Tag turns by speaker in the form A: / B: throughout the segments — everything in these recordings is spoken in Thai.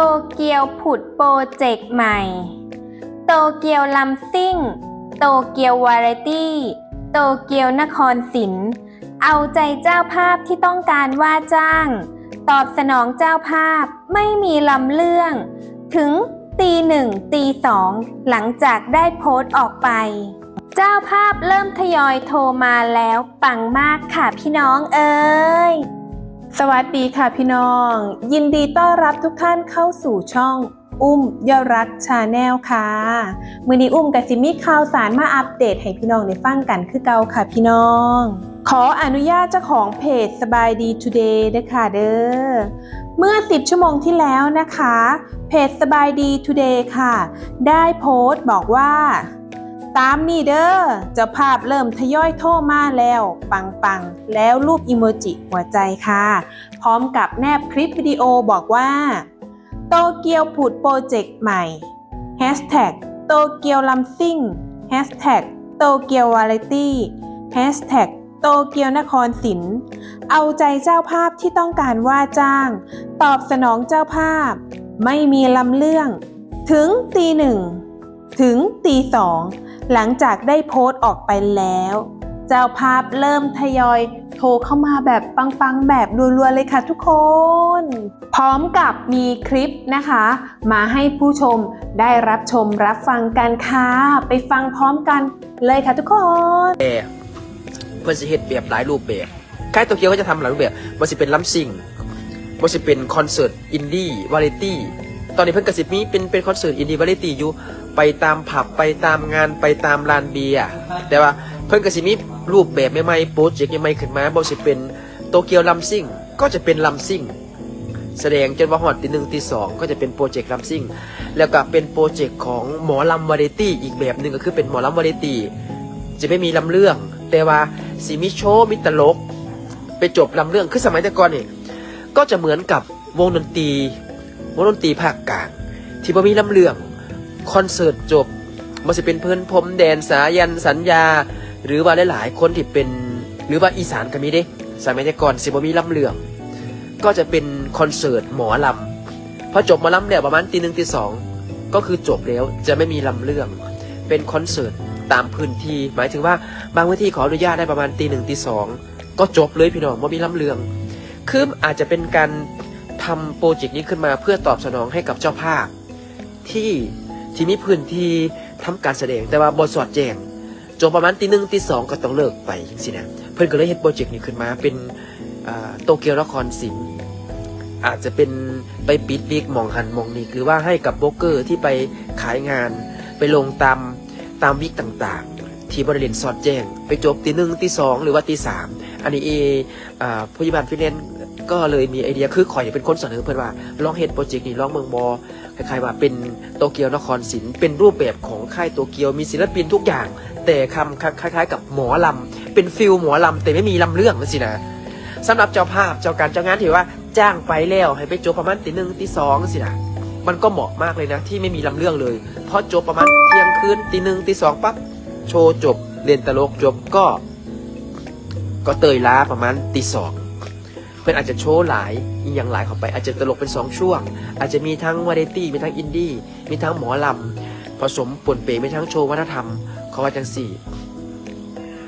A: โตเกียวผุดโปรเจกต์ใหม่ โตเกียวลัมซิ่ง โตเกียววาไรตี้ โตเกียวนครศิลป์เอาใจเจ้าภาพที่ต้องการว่าจ้าง ตอบสนองเจ้าภาพไม่มีลำเรื่อง ถึงตีหนึ่งตีสองหลังจากได้โพสต์ออกไป เจ้าภาพเริ่มทยอยโทรมาแล้วปังมากค่ะพี่น้องเอ้ย
B: สวัสดีค่ะพี่น้อง ยินดีต้อนรับทุกท่านเข้าสู่ช่องอุ้มยอดรักชาแนลค่ะมือนี้อุ้มกับซิมีข่าวสารมาอัปเดตให้พี่น้องได้ฟังกันคือเก่าค่ะพี่น้อง ขออนุญาตเจ้าของเพจสบายดี Today ด้วยค่ะเด้อเมื่อ 10 ชั่วโมงที่แล้วนะคะ เพจสบายดี Today ค่ะ ได้โพสต์บอกว่า ตามนี่เด้อเจ้าภาพเริ่มทยอยโทรมาแล้ว ปังปังๆแล้วรูปอิโมจิหัวใจค่ะ พร้อมกับแนบคลิปวิดีโอบอกว่าโตเกียวผุดโปรเจกต์ใหม่ Hashtag โตเกียวลัมซิ่ง Hashtag โตเกียววาไรตี้ Hashtag โตเกียวนครศิลป์เอาใจเจ้าภาพที่ต้องการว่าจ้าง ตอบสนองเจ้าภาพ ไม่มีลำเรื่อง ถึงตีหนึ่งถึงตีสอง หลังจากได้โพสต์ออกไปแล้ว เจ้าภาพเริ่มทยอยโทรเข้ามาแบบปังๆ แบบรัวๆเลยค่ะทุกคน พร้อมกับมีคลิปนะคะ มาให้ผู้ชมได้รับชมรับฟังกันค่ะ ไปฟังพร้อมกันเลยค่ะทุกคน
C: เพื่อนสิเฮ็ดแบบหลายรูปแบบค่ายโตเกียวก็จะทำหลายรูปแบบบ่สิเป็นลัมซิงบ่สิเป็นคอนเสิร์ตอินดี้วาไรตี้ ตอนนี้เพิ่นกระสิบมีเป็นเป็นคอนเสิร์ตอินดี้วาไรตี้อยู่ไปตามผับไปตามงานไปตามลานเบียร์แต่ว่าเพิ่นกระสิมีรูปแบบใหม่ๆโปรเจกต์ใหม่ๆขึ้นมาบ่สิเป็นโตเกียวลัมซิงก็จะเป็นลัมซิงแสดงจนว่าฮอดตีหนึ่งตีสองก็จะเป็นโปรเจกต์ลัมซิงแล้วก็เป็นโปรเจกต์ของหมอลำวาไรตี้อีกแบบหนึ่งก็คือเป็นหมอลำวาไรตี้จะไม่มีลำเรื่อง แต่ว่าสีมิโชมิตลก ไปจบลำเรื่องคือสมัยแต่ก่อนเนี่ยก็จะเหมือนกับวงดนตรี วงดนตรีภาคกลางที่บ่มีลำเรื่องคอนเสิร์ตจบมันจะเป็นเพื่อนพรมแดนสายันสัญญา หรือว่าหลายๆคนที่เป็นหรือว่าอีสานก็มีเด้สมัยแต่ก่อนสิบ่มีลำเรื่องก็จะเป็นคอนเสิร์ตหมอลำพอจบหมาลำเนี่ยประมาณตีหนึ่งตีสองก็คือจบแล้วจะไม่มีลำเรื่อง เป็นคอนเสิร์ตตามพื้นที่หมายถึงว่าบางพื้นที่ขออนุญาตได้ประมาณตีหนึ่งตีสองก็จบเลยพี่น้องว่ามีลำเรื่อง คืออาจจะเป็นการ ทำโปรเจกต์นี้ขึ้นมาเพื่อตอบสนองให้กับเจ้าภาพ ที่ที่มีพื้นที่ทำการแสดงแต่ว่าบทสอดแจงจบประมาณตีหนึ่งตีสองก็ต้องเลิกไปจังสินะเพื่อนก็เลยเฮ็ดโปรเจกต์นี้ขึ้นมาเป็นโตเกียวนครศิลป์อาจจะเป็นไปปิดวิกมองหันมองนีหรือว่าให้กับโบกเกอร์ที่ไปขายงาน ไปลงตามตามวิกต่างๆ ที่บริเวณสอดแจ้ง ไปจบตีหนึ่งตีสองหรือว่าตีสามอันนี้เออ่าผู้ยิบาลฟินแลน ก็เลยมีไอเดียคือขอยเป็นคนเสนอเพื่อนว่าลองเฮ็ดโปรเจกต์นี้ลองเมืองบอคล้ายๆว่าเป็นโตเกียวนครศิลป์เป็นรูปแบบของค่ายโตเกียวมีศิลปินทุกอย่าง แต่คำคล้าย ๆ กับหมอลำเป็นฟิลหมอลำแต่ไม่มีลำเรื่องนั่นสินะสำหรับเจ้าภาพเจ้าการเจ้างานถือว่าจ้างไปแล้วให้ไปจบประมาณตีหนึ่งตีสองสินะมันก็เหมาะมากเลยนะ ที่ไม่มีลำเรื่องเลย เพราะจบประมาณเที่ยงคืนตีหนึ่งตีสองปั๊บโชว์จบเรียนตลกจบก็ ก็เตยล้าประมาณตีสอง เพื่อนอาจจะโชว์หลายอีอย่างหลายเข้าไป อาจจะตลกเป็นสองช่วง อาจจะมีทั้งวาไรตี้มีทั้งอินดี้มีทั้งหมอลำผสมปนเปมีทั้งโชว์วัฒนธรรมเขาว่าจังสี่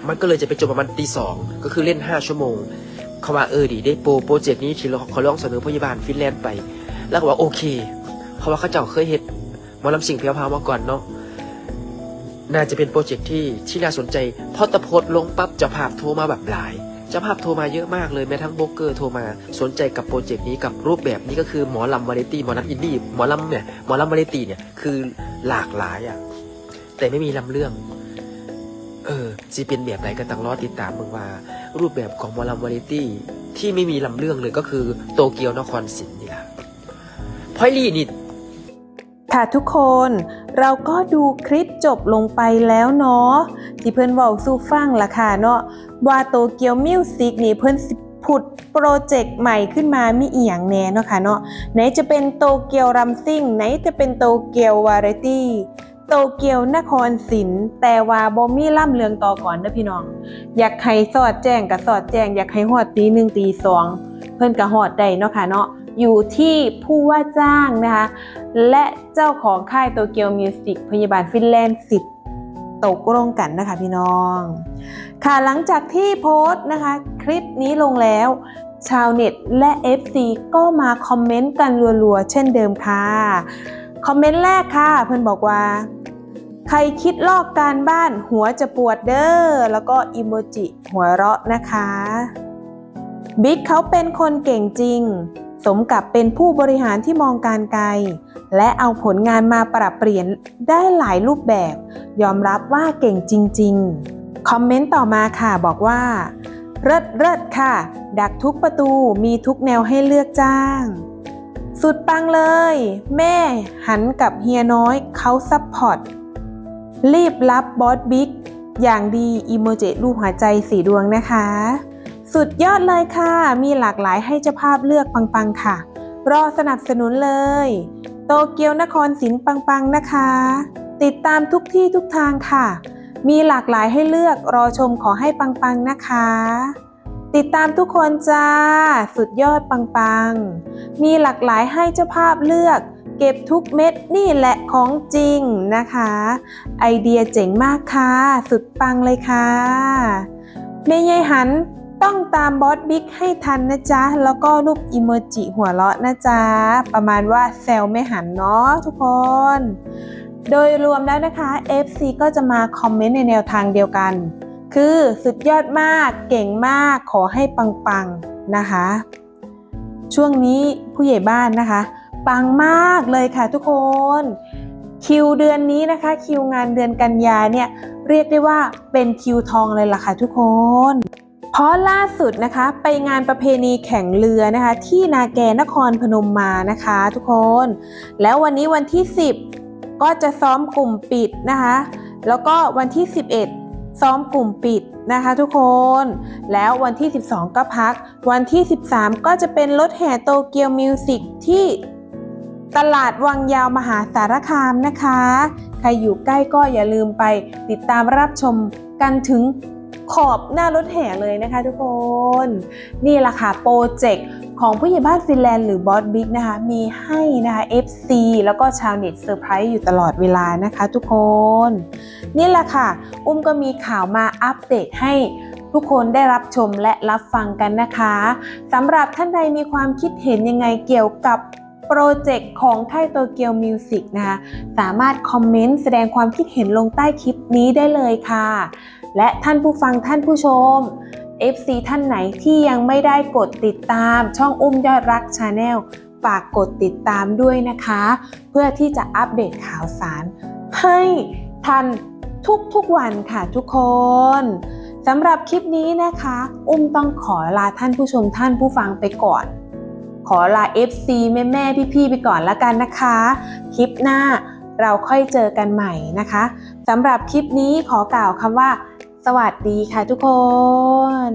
C: มันก็เลยจะไปจบประมาณตีสองก็คือเล่นห้าชั่วโมง เขาว่าเออดีได้โปรโปรเจกต์นี้ที่เราเขาลองเสนอพยาบาลฟินแลนด์ไป แล้วก็ว่าโอเค เพราะว่าเขาเจ้าเคยเห็นหมอลำสิ่งเพียวพาวมาก่อนเนาะน่าจะเป็นโปรเจกต์ที่ที่น่าสนใจพราะตะโพดลงปั๊บจ้าภาพโทรมาแบบหลาย เจ้าภาพโทรมาเยอะมากเลยแม้ทั้งโบรกเกอร์โทรมาสนใจกับโปรเจกต์นี้กับรูปแบบนี้ก็คือหมอลำวาไรตี้หมอลำอินดี้หมอลำเนี่ยหมอลำวาไรตี้เนี่ยคือหลากหลายอะ่ะแต่ไม่มีลำเรื่องเออสิเป็นแบบไหนก็ต้องรอติดตามมึงว่า รูปแบบของหมอลำวาไรตี้ที่ไม่มีลำเรื่องเลยก็คือโตเกียวนครศิลป์นี่แหละพอยลี่นี่
B: ค่ะทุกคนเราก็ดูคลิปจบลงไปแล้วเนาะที่เพื่อนว้าสู่ฟังล่ะค่ะเนาะว่าโตเกียวมิวสิกนี่เพื่อนผุดโปรเจกต์ใหม่ขึ้นมามีอีหยังแน่เนาะค่ะเนาะไหนจะเป็นโตเกียวรัมซิ่งไหนจะเป็นโตเกียววาไรตี้โตเกียวนครศิลป์แต่ว่าบ่มีล่ำเรืองต่อก่อนเด้อพี่น้อง อยากให้สอดแจ้งกับสอดแจ้ง อยากให้ฮอดตีหนึ่งตีสองเพิ่อนก็ฮอดได้เนาะค่ะเนาะ อยู่ที่ผู้ว่าจ้างนะคะและเจ้าของค่ายโตเกียวมิวสิกพยาบาลฟินแลนด์สิบตกลงกันนะคะพี่น้อง ค่ะหลังจากที่โพสต์นะคะ คลิปนี้ลงแล้ว ชาวเน็ตและ FC ก็มาคอมเมนต์กันรัวๆ เช่นเดิมค่ะ คอมเมนต์แรกค่ะเพื่อนบอกว่า ใครคิดลอกการบ้านหัวจะปวดเด้อแล้วก็อิโมจิหัวเราะนะคะบิ๊กเขาเป็นคนเก่งจริง สมกับเป็นผู้บริหารที่มองการไกล และเอาผลงานมาปรับเปลี่ยนได้หลายรูปแบบ ยอมรับว่าเก่งจริง ๆ คอมเมนต์ต่อมาค่ะบอกว่าเลิศเลิศค่ะ ดักทุกประตูมีทุกแนวให้เลือกจ้าง สุดปังเลย แม่หันกับเฮียน้อยเขาซัพพอร์ตรีบรับบอสบิ๊กอย่างดี อีโมจิรูปหัวใจสีดวงนะคะ สุดยอดเลยค่ะ มีหลากหลายให้เจ้าภาพเลือกปังๆค่ะ รอสนับสนุนเลย โตเกียวนครศิลป์ปังๆนะคะ ติดตามทุกที่ทุกทางค่ะ มีหลากหลายให้เลือกรอชมขอให้ปังๆนะคะ ติดตามทุกคนจ้า สุดยอดปังๆ มีหลากหลายให้เจ้าภาพเลือก เก็บทุกเม็ดนี่แหละของจริงนะคะ ไอเดียเจ๋งมากค่ะ สุดปังเลยค่ะเมย์ยายหัน ต้องตามบอสบิ๊กให้ทันนะจ๊ะ แล้วก็รูปอิโมจิหัวเราะนะจ๊ะ ประมาณว่าแซวไม่หันเนาะทุกคน โดยรวมแล้วนะคะ FC ก็จะมาคอมเมนต์ในแนวทางเดียวกัน คือสุดยอดมากเก่งมากขอให้ปังๆนะคะ ช่วงนี้ผู้ใหญ่บ้านนะคะ ปังมากเลยค่ะทุกคน คิวเดือนนี้นะคะ คิวงานเดือนกันยาเนี่ยเรียกได้ว่าเป็นคิวทองเลยล่ะค่ะทุกคน เพราะล่าสุดนะคะไปงานประเพณีแข่งเรือนะคะ ที่นาแกนครพนมมานะคะ ทุกคน แล้ววันนี้วันที่ 10 ก็จะซ้อมกลุ่มปิดนะคะ แล้วก็วันที่ 11 ซ้อมกลุ่มปิดนะคะทุกคน แล้ววันที่ 12 ก็พัก วันที่ 13 ก็จะเป็นรถแห่โตเกียวมิวสิกที่ตลาดวังยาวมหาสารคามนะคะ ใครอยู่ใกล้ก็อย่าลืมไปติดตามรับชมกันถึง ขอบหน้ารถแห่เลยนะคะทุกคน นี่แหละค่ะโปรเจกต์ของผู้ใหญ่บ้านฟินแลนด์หรือบอสบิ๊กนะคะ มีให้นะคะ FC แล้วก็ชาวเน็ตเซอร์ไพรส์อยู่ตลอดเวลานะคะทุกคน นี่แหละค่ะ อุ้มก็มีข่าวมาอัปเดตให้ทุกคนได้รับชมและรับฟังกันนะคะสำหรับท่านใดมีความคิดเห็นยังไงเกี่ยวกับโปรเจกต์ของค่ายโตเกียวมิวสิกนะคะ สามารถคอมเมนต์แสดงความคิดเห็นลงใต้คลิปนี้ได้เลยค่ะ และท่านผู้ฟังท่านผู้ชม FC ท่านไหนที่ยังไม่ได้กดติดตาม ช่องอุ้มยอดรักชาแนลฝากกดติดตามด้วยนะคะ เพื่อที่จะอัปเดตข่าวสาร ให้ทันทุกๆวันค่ะทุกคนสำหรับคลิปนี้นะคะ อุ้มต้องขอลาท่านผู้ชมท่านผู้ฟังไปก่อน ขอลา FC แม่แม่ๆพี่ๆไปก่อนแล้วกันนะคะ คลิปหน้าเราค่อยเจอกันใหม่นะคะสำหรับคลิปนี้ขอกล่าวคำว่า สวัสดีค่ะทุกคน